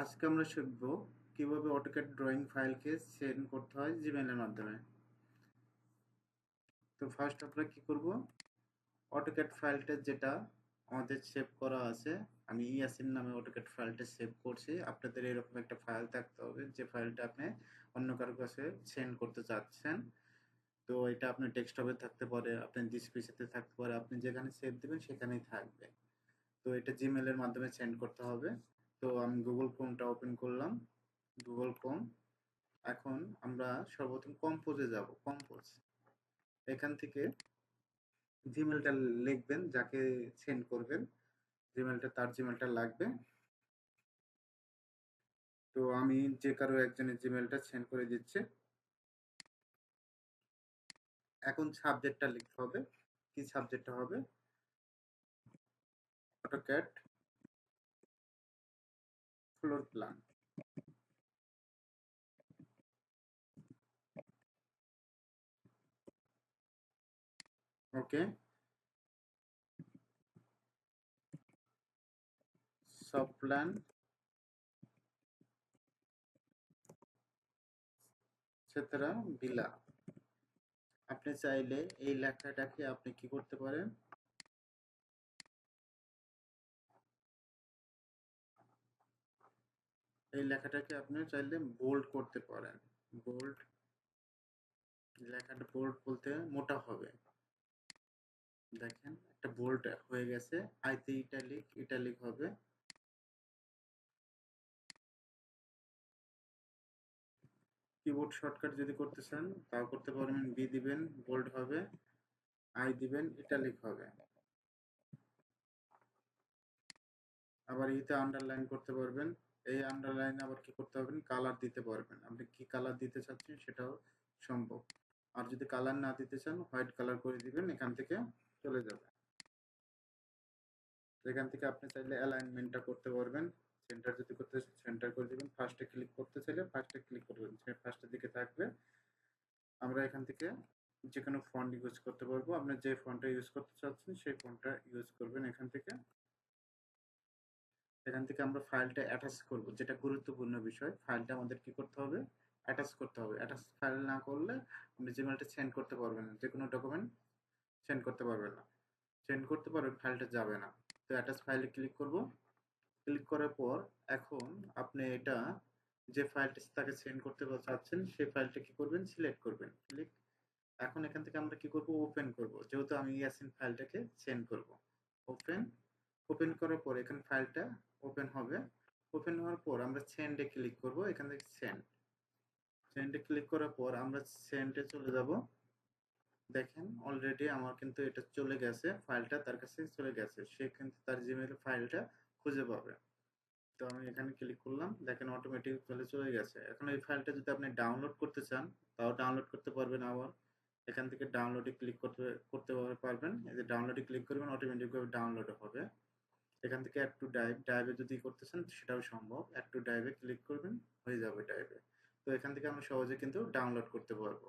আজকে আমরা শিখব কীভাবে অটোক্যাড ড্রয়িং ফাইলকে সেন্ড করতে হয় জিমেলের মাধ্যমে। তো ফার্স্ট আমরা কি করব? অটোক্যাড ফাইলটা যেটা আমাদের সেভ করা আছে, আমি ইয়াসিন নামে অটোক্যাড ফাইলটা সেভ করছি। আপনাদের এরকম একটা ফাইল থাকতে হবে, যে ফাইলটা আপনি অন্য কারোর কাছে সেন্ড করতে চাচ্ছেন। তো এটা আপনার ডেস্কটপে থাকতে পারে, আপনার ডিসপিসিতে থাকতে পারে, আপনি যেখানে সেভ দেবেন সেখানেই থাকবে। তো এটা জিমেলের মাধ্যমে সেন্ড করতে হবে। তো আমি গুগল ক্রোমটা ওপেন করলাম। গুগল ক্রোম এখন আমরা সর্বপ্রথম কম্পোজে যাব। কম্পোজ এখান থেকে জিমেলটা লিখবেন, যাকে সেন্ড করবেন। জিমেলটা তার জিমেলটা লাগবে। তো আমি যে কারও একজনের জিমেলটা সেন্ড করে দিচ্ছি। এখন সাবজেক্টটা লিখতে হবে। কি সাবজেক্টটা হবে? অটোক্যাড প্ল্যান ওকে সব প্ল্যান সেতরা বিলা আপনি চাইলে এই লেখাটাকে আপনি কি করতে পারেন? এই লেখাটাকে আপনি চাইলে বোল্ড করতে পারেন। বোল্ড লেখাটা বোল্ড বলতে মোটা হবে। দেখেন, একটা বোল্ড হয়ে গেছে। আইতে ইটালিক ইটালিক হবে। কিবোর্ড শর্টকাট যদি করতে চান, তাও করতে পারবেন। বি দিবেন বোল্ড হবে। আই দিবেন ইটালিক হবে। আবার ইতে আন্ডারলাইন করতে পারবেন। এই আন্ডারলাইন আবার কি করতে পারবেন? কালার দিতে পারবেন। আপনি কি কালার দিতে চাচ্ছেন সেটাও সম্ভব। আর যদি কালার না দিতে চান হোয়াইট কালার করে দিবেন, এখান থেকে চলে যাবে। এখান থেকে আপনি চাইলে অ্যালাইনমেন্টটা করতে পারবেন। সেন্টার যদি করতে সেন্টার করে দিবেন। ফার্স্টে ক্লিক করতে চাইলে ফার্স্টে ক্লিক করবেন। ফার্স্টের দিকে থাকবে, আমরা এখান থেকে যে কোনো ফন্ট ইউজ করতে পারব। আপনি যে ফন্টটা ইউজ করতে চাচ্ছেন, সেই ফন্টটা ইউজ করবেন এখান থেকে। এখান থেকে আমরা ফাইলটা অ্যাটাচ করব। যেটা গুরুত্বপূর্ণ বিষয় ফাইলটা আমাদের কি করতে হবে? অ্যাটাচ করতে হবে। অ্যাটাচ ফাইল না করলে আপনি জিমেলটা সেন্ড করতে পারবেন না। যে কোনো ডকুমেন্ট সেন্ড করতে পারবেন না। সেন্ড করতে পারবেন ফাইলটা যাবে না। তো অ্যাটাচ ফাইলে ক্লিক করব। ক্লিক করার পর এখন আপনি এটা যে ফাইলটা তাকে সেন্ড করতে চাচ্ছেন, সেই ফাইলটা কি করবেন? সিলেক্ট করবেন। ক্লিক এখন এখান থেকে আমরা কি করব? ওপেন করব। যেহেতু আমি ইয়াসিন ফাইলটাকে সেন্ড করব। ওপেন ওপেন করার পর এখানে ফাইলটা ওপেন হবে। ওপেন হওয়ার পর আমরা সেন্ডে ক্লিক করব, এখান থেকে সেন্ড সেন্ডে ক্লিক করার পর আমরা সেন্ডে চলে যাব। দেখেন অলরেডি আমার কিন্তু এটা চলে গেছে ফাইলটা তার কাছে চলে গেছে। সে কিন্তু তার জিমেল ফাইলটা খুঁজে পাবে। তো আমি এখানে ক্লিক করলাম, দেখেন অটোমেটিক চলে চলে গেছে। এখন এই ফাইলটা যদি আপনি ডাউনলোড করতে চান, তাও ডাউনলোড করতে পারবেন আবার। এখান থেকে ডাউনলোডে ক্লিক করতে করতে পারবেন। এই যে ডাউনলোডে ক্লিক করবেন অটোমেটিকভাবে ডাউনলোড হবে। এখান থেকে অ্যাড টু ডাইভ ডাইভে যদি করতে চান সেটাও সম্ভব। অ্যাড টু ডাইভে ক্লিক করবেন, হয়ে যাবে ডাইভে তো এখান থেকে আমরা সহজে কিন্তু ডাউনলোড করতে পারব।